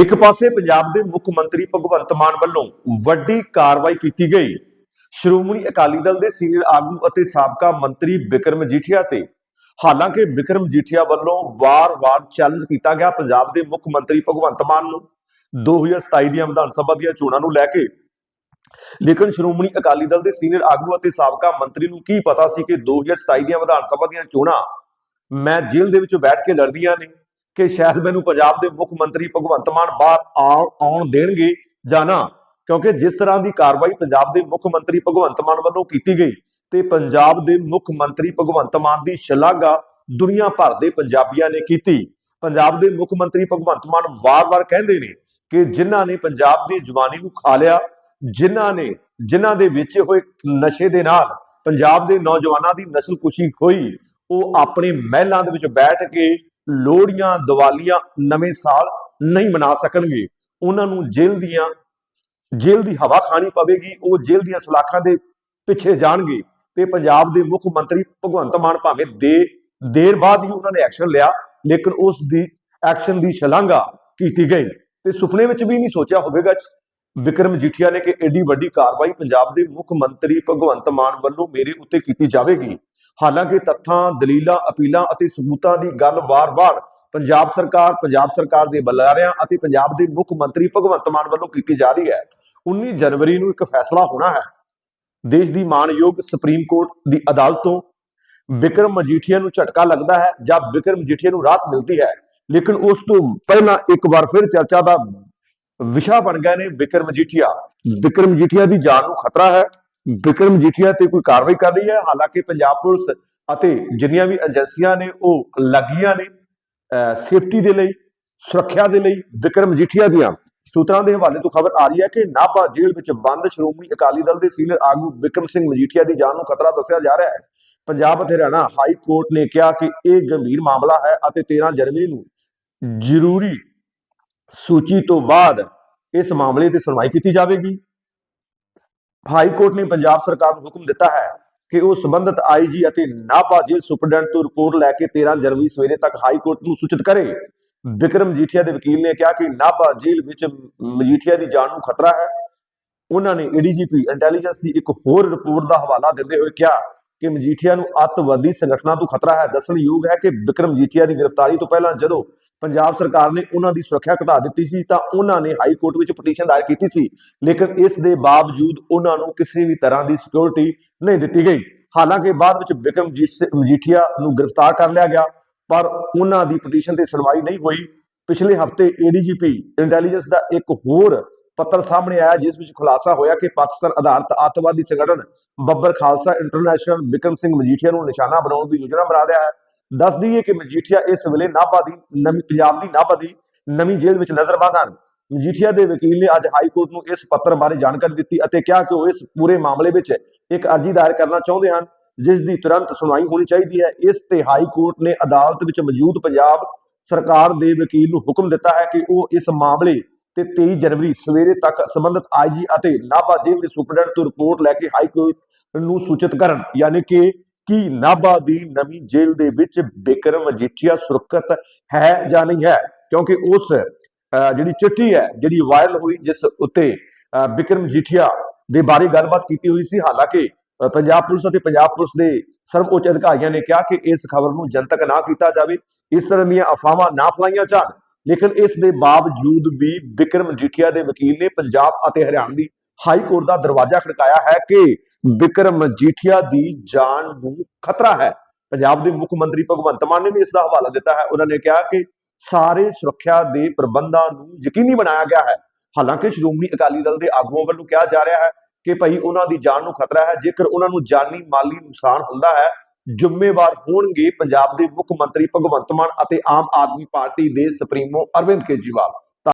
ਇੱਕ ਪਾਸੇ ਪੰਜਾਬ ਦੇ ਮੁੱਖ ਮੰਤਰੀ ਭਗਵੰਤ ਮਾਨ ਵੱਲੋਂ ਵੱਡੀ ਕਾਰਵਾਈ ਕੀਤੀ ਗਈ। ਸ਼੍ਰੋਮਣੀ ਅਕਾਲੀ ਦਲ ਦੇ ਸੀਨੀਅਰ ਆਗੂ ਅਤੇ ਸਾਬਕਾ ਮੰਤਰੀ ਬਿਕਰਮ ਜੀਠੀਆ ਤੇ ਹਾਲਾਂਕਿ ਬਿਕਰਮ ਜੀਠੀਆ ਵੱਲੋਂ ਵਾਰ-ਵਾਰ ਚੈਲੰਜ ਕੀਤਾ ਗਿਆ ਪੰਜਾਬ ਦੇ ਮੁੱਖ ਮੰਤਰੀ ਭਗਵੰਤ ਮਾਨ ਨੂੰ। 2027 ਦੀਆਂ ਵਿਧਾਨ ਸਭਾ ਦੀਆਂ ਚੋਣਾਂ ਨੂੰ ਲੈ ਕੇ। ਲੇਕਿਨ ਸ਼੍ਰੋਮਣੀ ਅਕਾਲੀ ਦਲ ਦੇ ਸੀਨੀਅਰ ਆਗੂ ਅਤੇ ਸਾਬਕਾ ਮੰਤਰੀ ਨੂੰ ਕੀ ਪਤਾ ਸੀ ਕਿ 2027 ਦੀਆਂ ਵਿਧਾਨ ਸਭਾ ਦੀਆਂ ਚੋਣਾਂ ਮੈਂ ਜੇਲ੍ਹ ਦੇ ਵਿੱਚ ਬੈਠ ਕੇ ਲੜਦੀਆਂ ਨੇ। ਕਿ ਸ਼ਾਇਦ ਮੈਨੂੰ ਪੰਜਾਬ ਦੇ ਮੁੱਖ ਮੰਤਰੀ ਭਗਵੰਤ ਮਾਨ ਬਾਹਰ ਆਉਣ ਆਉਣ ਦੇਣਗੇ ਜਾਂ ਨਾ, ਕਿਉਂਕਿ ਜਿਸ ਤਰ੍ਹਾਂ ਦੀ ਕਾਰਵਾਈ ਪੰਜਾਬ ਦੇ ਮੁੱਖ ਮੰਤਰੀ ਭਗਵੰਤ ਮਾਨ ਵੱਲੋਂ ਕੀਤੀ ਗਈ ਤੇ ਪੰਜਾਬ ਦੇ ਮੁੱਖ ਮੰਤਰੀ ਭਗਵੰਤ ਮਾਨ ਦੀ ਸ਼ਲਾਘਾ ਦੁਨੀਆ ਭਰ ਦੇ ਪੰਜਾਬੀਆਂ ਨੇ ਕੀਤੀ। ਪੰਜਾਬ ਦੇ ਮੁੱਖ ਮੰਤਰੀ ਭਗਵੰਤ ਮਾਨ ਵਾਰ-ਵਾਰ ਕਹਿੰਦੇ ਨੇ ਕਿ ਜਿਨ੍ਹਾਂ ਨੇ ਪੰਜਾਬ ਦੀ ਜਵਾਨੀ ਨੂੰ ਖਾ ਲਿਆ, ਜਿਨ੍ਹਾਂ ਨੇ, ਜਿਨ੍ਹਾਂ ਦੇ ਵਿੱਚ ਹੋਏ ਨਸ਼ੇ ਦੇ ਨਾਲ ਪੰਜਾਬ ਦੇ ਨੌਜਵਾਨਾਂ ਦੀ ਨਸਲਕੁਸ਼ੀ ਹੋਈ, ਉਹ ਆਪਣੇ ਮਹਿਲਾਂ ਦੇ ਵਿੱਚ ਬੈਠ ਕੇ ਲੋਹੜੀਆਂ, ਦੀਵਾਲੀਆਂ ਨਵੇਂ ਸਾਲ ਨਹੀਂ ਮਨਾ ਸਕਣਗੇ। ਉਹਨਾਂ ਨੂੰ ਜੇਲ੍ਹ ਦੀਆਂ, ਜੇਲ੍ਹ ਦੀ ਹਵਾ ਖਾਣੀ ਪਵੇਗੀ, ਉਹ ਜੇਲ੍ਹ ਦੀਆਂ ਸਲਾਖਾਂ ਦੇ ਪਿੱਛੇ ਜਾਣਗੇ। ਤੇ ਪੰਜਾਬ ਦੇ ਮੁੱਖ ਮੰਤਰੀ ਭਗਵੰਤ ਮਾਨ ਭਾਵੇਂ ਦੇ, ਦੇਰ ਬਾਅਦ ਹੀ ਉਹਨਾਂ ਨੇ ਐਕਸ਼ਨ ਲਿਆ, ਲੇਕਿਨ ਉਸ ਦੀ ਐਕਸ਼ਨ ਦੀ ਸ਼ਲਾਘਾ ਕੀਤੀ ਗਈ। ਤੇ ਸੁਪਨੇ ਵਿੱਚ ਵੀ ਨਹੀਂ ਸੋਚਿਆ ਹੋਵੇਗਾ ਵਿਕਰਮ ਜੀਠੀਆ ਨੇ ਕਿ ਐਡੀ ਵੱਡੀ ਕਾਰਵਾਈ ਪੰਜਾਬ ਦੇ ਮੁੱਖ ਮੰਤਰੀ ਭਗਵੰਤ ਮਾਨ ਵੱਲੋਂ ਮੇਰੇ ਉੱਤੇ ਕੀਤੀ ਜਾਵੇਗੀ। ਹਾਲਾਂਕਿ ਤੱਥਾਂ ਦਲੀਲਾਂ ਅਪੀਲਾਂ ਅਤੇ ਸਬੂਤਾਂ ਦੀ ਗੱਲ ਵਾਰ-ਵਾਰ ਪੰਜਾਬ ਸਰਕਾਰ ਪੰਜਾਬ ਸਰਕਾਰ ਦੇ ਬੁਲਾਰਿਆਂ ਅਤੇ ਪੰਜਾਬ ਦੇ ਮੁੱਖ ਮੰਤਰੀ ਭਗਵੰਤ ਮਾਨ ਵੱਲੋਂ ਕੀਤੀ ਜਾ ਰਹੀ ਹੈ। 19 ਜਨਵਰੀ ਨੂੰ ਇੱਕ ਫੈਸਲਾ ਹੋਣਾ ਹੈ। ਦੇਸ਼ ਦੀ ਮਾਣਯੋਗ ਸੁਪਰੀਮ ਕੋਰਟ ਦੀ ਅਦਾਲਤ ਤੋਂ ਵਿਕਰਮ ਮਜੀਠੀਆ ਨੂੰ ਝਟਕਾ ਲੱਗਦਾ ਹੈ ਜਾਂ ਵਿਕਰਮ ਮਜੀਠੀਆ ਨੂੰ ਰਾਹਤ ਮਿਲਦੀ ਹੈ। ਲੇਕਿਨ ਉਸ ਤੋਂ ਪਹਿਲਾਂ ਇੱਕ ਵਾਰ ਫਿਰ ਚਰਚਾ ਦਾ ਵਿਸ਼ਾ ਬਣ ਗਏ ਨੇ ਵਿਕਰਮ ਮਜੀਠੀਆ। ਵਿਕਰਮ ਮਜੀਠੀਆ ਦੀ ਜਾਨ ਨੂੰ ਖਤਰਾ ਹੈ। ਵਿਕਰਮ ਮਜੀਠੀਆ ਤੇ ਕੋਈ ਕਾਰਵਾਈ ਕਰ ਰਹੀ ਹੈ? ਹਾਲਾਂਕਿ ਪੰਜਾਬ ਪੁਲਿਸ ਅਤੇ ਜਿੰਨੀਆਂ ਵੀ ਏਜੰਸੀਆਂ ਨੇ, ਉਹ ਲੱਗੀਆਂ ਨੇ ਸੇਫਟੀ ਦੇ ਲਈ, ਸੁਰੱਖਿਆ ਦੇ ਲਈ ਵਿਕਰਮ ਮਜੀਠੀਆ ਦੀਆਂ ਸੂਤਰਾਂ ਦੇ ਹਵਾਲੇ ਤੋਂ ਖਬਰ ਆ ਰਹੀ ਹੈ ਕਿ ਨਾਭਾ ਜੇਲ੍ਹ ਵਿੱਚ ਬੰਦ ਸ਼੍ਰੋਮਣੀ ਅਕਾਲੀ ਦਲ ਦੇ ਸੀਨੀਅਰ ਆਗੂ ਵਿਕਰਮ ਸਿੰਘ ਮਜੀਠੀਆ ਦੀ ਜਾਨ ਨੂੰ ਖਤਰਾ ਦੱਸਿਆ ਜਾ ਰਿਹਾ ਹੈ। ਪੰਜਾਬ ਅਤੇ ਹਰਿਆਣਾ ਹਾਈ ਕੋਰਟ ਨੇ ਕਿਹਾ ਕਿ ਇਹ ਗੰਭੀਰ ਮਾਮਲਾ ਹੈ ਅਤੇ 13 ਜਨਵਰੀ ਨੂੰ ਜ਼ਰੂਰੀ ਸੂਚੀ ਤੋਂ ਬਾਅਦ ਇਸ ਮਾਮਲੇ ਤੇ ਸੁਣਵਾਈ ਕੀਤੀ ਜਾਵੇਗੀ। ਹਾਈ ਕੋਰਟ ਨੇ ਪੰਜਾਬ ਸਰਕਾਰ ਨੂੰ ਹੁਕਮ ਦਿੱਤਾ ਹੈ ਕਿ ਉਹ ਸੰਬੰਧਿਤ ਆਈਜੀ ਅਤੇ ਨਾਭਾ ਜੇਲ੍ਹ ਸੁਪਰਡੈਂਟ ਤੋਂ ਰਿਪੋਰਟ ਲੈ ਕੇ 13 ਜਨਵਰੀ ਸਵੇਰੇ ਤੱਕ ਹਾਈ ਕੋਰਟ ਨੂੰ ਸੂਚਿਤ ਕਰੇ। ਵਿਕਰਮ ਮਜੀਠੀਆ ਦੇ ਵਕੀਲ ਨੇ ਕਿਹਾ ਕਿ ਨਾਭਾ ਜੇਲ੍ਹ ਵਿੱਚ ਮਜੀਠੀਆ ਦੀ ਜਾਨ ਨੂੰ ਖਤਰਾ ਹੈ। ਉਹਨਾਂ ਨੇ ਏਡੀਜੀਪੀ ਇੰਟੈਲੀਜੈਂਸ ਦੀ ਇੱਕ ਹੋਰ ਰਿਪੋਰਟ ਦਾ ਹਵਾਲਾ ਦਿੰਦੇ ਹੋਏ ਕਿਹਾ ਕਿ ਮਜੀਠੀਆ ਨੂੰ ਅੱਤਵਾਦੀ ਸੰਗਠਨਾਂ ਤੋਂ ਖਤਰਾ ਹੈ। ਦੱਸਣਯੋਗ ਹੈ ਕਿ ਵਿਕਰਮ ਮਜੀਠੀਆ ਦੀ ਗ੍ਰਿਫਤਾਰੀ ਤੋਂ ਪਹਿਲਾਂ ਜਦੋਂ ਪੰਜਾਬ ਸਰਕਾਰ ਨੇ ਉਹਨਾਂ ਦੀ ਸੁਰੱਖਿਆ ਘਟਾ ਦਿੱਤੀ ਸੀ ਤਾਂ ਉਹਨਾਂ ਨੇ ਹਾਈ ਕੋਰਟ ਵਿੱਚ ਪਟੀਸ਼ਨ ਦਾਇਰ ਕੀਤੀ ਸੀ। ਲੇਕਿਨ ਇਸ ਦੇ ਬਾਵਜੂਦ ਉਹਨਾਂ ਨੂੰ ਕਿਸੇ ਵੀ ਤਰ੍ਹਾਂ ਦੀ ਸਿਕਿਉਰਿਟੀ ਨਹੀਂ ਦਿੱਤੀ ਗਈ। ਹਾਲਾਂਕਿ ਬਾਅਦ ਵਿੱਚ ਵਿਕਰਮ ਮਜੀਠੀਆ ਨੂੰ ਗ੍ਰਿਫਤਾਰ ਕਰ ਲਿਆ ਗਿਆ, ਪਰ ਉਹਨਾਂ ਦੀ ਪਟੀਸ਼ਨ ਤੇ ਸੁਣਵਾਈ ਨਹੀਂ ਹੋਈ। ਪਿਛਲੇ ਹਫ਼ਤੇ ਏਡੀਜੀਪੀ ਇੰਟੈਲੀਜੈਂਸ ਦਾ ਇੱਕ ਹੋਰ ਪੱਤਰ ਸਾਹਮਣੇ ਆਇਆ, ਜਿਸ ਵਿੱਚ ਖੁਲਾਸਾ ਹੋਇਆ ਕਿ ਪਾਕਿਸਤਾਨ ਆਧਾਰਿਤ ਅੱਤਵਾਦੀ ਸੰਗਠਨ ਬੱਬਰ ਖਾਲਸਾ ਇੰਟਰਨੈਸ਼ਨਲ ਵਿਕਰਮ ਸਿੰਘ ਮਜੀਠੀਆ ਨੂੰ ਨਿਸ਼ਾਨਾ ਬਣਾਉਣ ਦੀ ਯੋਜਨਾ ਬਣਾ ਰਿਹਾ ਹੈ। ਦੱਸ ਦਈਏ ਕਿ ਮਜੀਠੀਆ ਇਸ ਵੇਲੇ ਨਾਭਾ ਦੀ ਨਵੀਂ ਪੰਜਾਬ ਦੀ ਨਾਭਾ ਦੀ ਨਵੀਂ ਜੇਲ੍ਹ ਵਿੱਚ ਨਜ਼ਰਬੰਦ ਹਨ ਮਜੀਠੀਆ ਦੇ ਵਕੀਲ ਨੇ ਅੱਜ ਹਾਈ ਕੋਰਟ ਨੂੰ ਇਸ ਪੱਤਰ ਬਾਰੇ ਜਾਣਕਾਰੀ ਦਿੱਤੀ ਅਤੇ ਕਿਹਾ ਕਿ ਉਹ ਇਸ ਪੂਰੇ ਮਾਮਲੇ ਵਿੱਚ ਇੱਕ ਅਰਜ਼ੀ ਦਾਇਰ ਕਰਨਾ ਚਾਹੁੰਦੇ ਹਨ, ਜਿਸ ਦੀ ਤੁਰੰਤ ਸੁਣਵਾਈ ਹੋਣੀ ਚਾਹੀਦੀ ਹੈ। ਇਸ ਤੇ ਹਾਈ ਕੋਰਟ ਨੇ ਅਦਾਲਤ ਵਿੱਚ ਮੌਜੂਦ ਪੰਜਾਬ ਸਰਕਾਰ ਦੇ ਵਕੀਲ ਨੂੰ ਹੁਕਮ ਦਿੱਤਾ ਹੈ ਕਿ ਉਹ ਇਸ ਮਾਮਲੇ ਤੇ 23 ਜਨਵਰੀ ਸਵੇਰੇ ਤੱਕ ਸੰਬੰਧਿਤ ਆਈਜੀ ਅਤੇ ਨਾਭਾ ਜੇਲ੍ਹ ਦੇ ਸੁਪਰਡੈਂਟ ਤੋਂ ਰਿਪੋਰਟ ਲੈ ਕੇ ਹਾਈ ਕੋਰਟ ਨੂੰ ਸੂਚਿਤ ਕਰਨ, ਯਾਨੀ ਕਿ ਕੀ ਨਾਭਾ ਦੀ ਨਵੀਂ ਜੇਲ੍ਹ ਦੇ ਵਿੱਚ ਬਿਕਰਮ ਮਜੀਠੀਆ ਸੁਰੱਖਿਅਤ ਹੈ ਜਾਂ ਨਹੀਂ ਹੈ? ਕਿਉਂਕਿ ਉਸ ਜਿਹੜੀ ਚਿੱਠੀ ਹੈ, ਜਿਹੜੀ ਵਾਇਰਲ ਹੋਈ ਜਿਸ ਉੱਤੇ ਬਿਕਰਮ ਮਜੀਠੀਆ ਦੇ ਬਾਰੇ ਗੱਲਬਾਤ ਕੀਤੀ ਹੋਈ ਸੀ, ਹਾਲਾਂਕਿ ਪੰਜਾਬ ਪੁਲਿਸ ਅਤੇ ਪੰਜਾਬ ਪੁਲਿਸ ਦੇ ਸਰਵਉੱਚ ਅਧਿਕਾਰੀਆਂ ਨੇ ਕਿਹਾ ਕਿ ਇਸ ਖਬਰ ਨੂੰ ਜਨਤਕ ਨਾ ਕੀਤਾ ਜਾਵੇ, ਇਸ ਤਰ੍ਹਾਂ ਦੀਆਂ ਅਫਵਾਹਾਂ ਨਾ ਫਲਾਈਆਂ ਜਾਣ। ਲੇਕਿਨ ਇਸ ਦੇ ਬਾਵਜੂਦ ਵੀ ਬਿਕਰਮ ਮਜੀਠੀਆ ਦੇ ਵਕੀਲ ਨੇ ਪੰਜਾਬ ਅਤੇ ਹਰਿਆਣਾ ਦੀ ਹਾਈ ਕੋਰਟ ਦਾ ਦਰਵਾਜ਼ਾ ਖੜਕਾਇਆ ਹੈ ਕਿ ਬਿਕਰਮ ਮਜੀਠੀਆ ਦੀ ਜਾਨ ਨੂੰ ਖਤਰਾ ਹੈ। ਪੰਜਾਬ ਦੇ ਮੁੱਖ ਮੰਤਰੀ ਭਗਵੰਤ ਮਾਨ ਨੇ ਵੀ ਇਸ ਦਾ ਹਵਾਲਾ ਦਿੱਤਾ ਹੈ। ਉਹਨਾਂ ਨੇ ਕਿਹਾ ਕਿ ਸਾਰੇ ਸੁਰੱਖਿਆ ਦੇ ਪ੍ਰਬੰਧਾਂ ਨੂੰ ਯਕੀਨੀ ਬਣਾਇਆ ਗਿਆ ਹੈ। ਹਾਲਾਂਕਿ ਸ਼੍ਰੋਮਣੀ ਅਕਾਲੀ ਦਲ ਦੇ ਆਗੂਆਂ ਵੱਲੋਂ ਕਿਹਾ ਜਾ ਰਿਹਾ ਹੈ ਕਿ ਭਾਈ ਉਹਨਾਂ ਦੀ ਜਾਨ ਨੂੰ ਖਤਰਾ ਹੈ। ਜੇਕਰ ਉਹਨਾਂ ਨੂੰ ਜਾਨੀ ਮਾਲੀ ਨੁਕਸਾਨ ਹੁੰਦਾ ਹੈ ਜ਼ਿੰਮੇਵਾਰ ਹੋਣਗੇ ਪੰਜਾਬ ਦੇ ਮੁੱਖ ਮੰਤਰੀ ਭਗਵੰਤ ਮਾਨ ਅਤੇ ਆਮ ਆਦਮੀ ਪਾਰਟੀ ਦੇ ਸੁਪਰੀਮੋ ਅਰਵਿੰਦ ਕੇਜਰੀਵਾਲ।